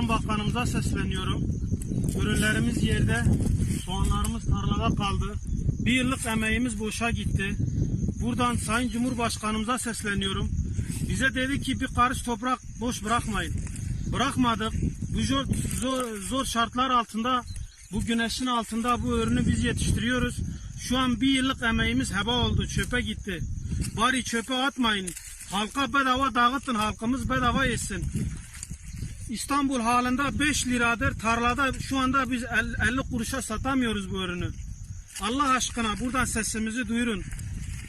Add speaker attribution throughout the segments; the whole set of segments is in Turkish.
Speaker 1: Tarım Bakanımıza sesleniyorum. Ürünlerimiz yerde, soğanlarımız tarlada kaldı. Bir yıllık emeğimiz boşa gitti. Buradan Sayın Cumhurbaşkanımıza sesleniyorum. Bize dedi ki bir karış toprak boş bırakmayın. Bırakmadık. Bu zor, zor, zor şartlar altında, bu güneşin altında bu ürünü biz yetiştiriyoruz. Şu an bir yıllık emeğimiz heba oldu, çöpe gitti. Bari çöpe atmayın. Halka bedava dağıtın, halkımız bedava yesin. İstanbul halinde 5 liradır. Tarlada şu anda biz el- 50 kuruşa satamıyoruz bu ürünü. Allah aşkına buradan sesimizi duyurun.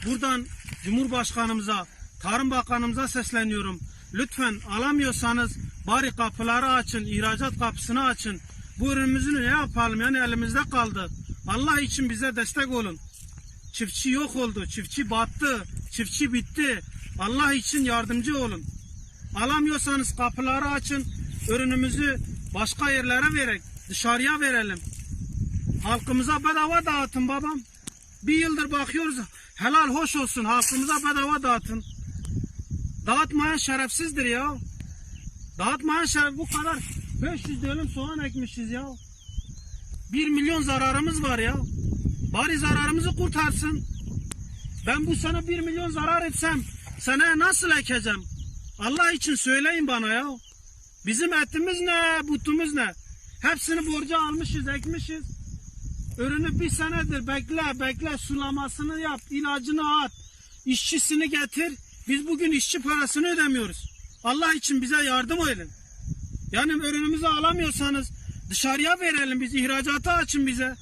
Speaker 1: Buradan Cumhurbaşkanımıza, Tarım Bakanımıza sesleniyorum. Lütfen alamıyorsanız bari kapıları açın, ihracat kapısını açın. Bu ürünümüzü ne yapalım yani elimizde kaldı. Allah için bize destek olun. Çiftçi yok oldu, çiftçi battı, çiftçi bitti. Allah için yardımcı olun. Alamıyorsanız kapıları açın, ürünümüzü başka yerlere verek, dışarıya verelim. Halkımıza bedava dağıtın babam. Bir yıldır bakıyoruz, helal hoş olsun, halkımıza bedava dağıtın. Dağıtmayan şerefsizdir ya. Dağıtmayan şeref bu kadar 500 dönüm soğan ekmişiz ya. 1 milyon zararımız var ya. Bari zararımızı kurtarsın. Ben bu sene 1 milyon zarar etsem seneye nasıl ekeceğim? Allah için söyleyin bana ya. Bizim etimiz ne, butumuz ne? Hepsini borca almışız, ekmişiz. Ürünü bir senedir bekle, bekle, sulamasını yap, ilacını at, işçisini getir. Biz bugün işçi parasını ödemiyoruz. Allah için bize yardım edin. Yani ürünümüzü alamıyorsanız dışarıya verelim biz, ihracatı açın bize.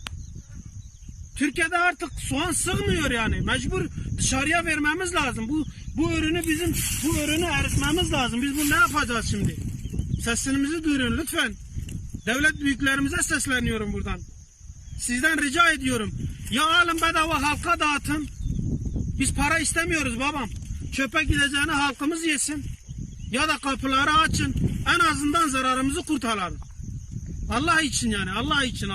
Speaker 1: Türkiye'de artık soğan sığmıyor yani. Mecbur dışarıya vermemiz lazım. Bu bu ürünü bizim bu ürünü eritmemiz lazım. Biz bunu ne yapacağız şimdi? Sesimizi duyurun lütfen. Devlet büyüklerimize sesleniyorum buradan. Sizden rica ediyorum. Ya alın bedava halka dağıtın. Biz para istemiyoruz babam. Çöpe gideceğini halkımız yesin. Ya da kapıları açın. En azından zararımızı kurtaralım. Allah için yani Allah için.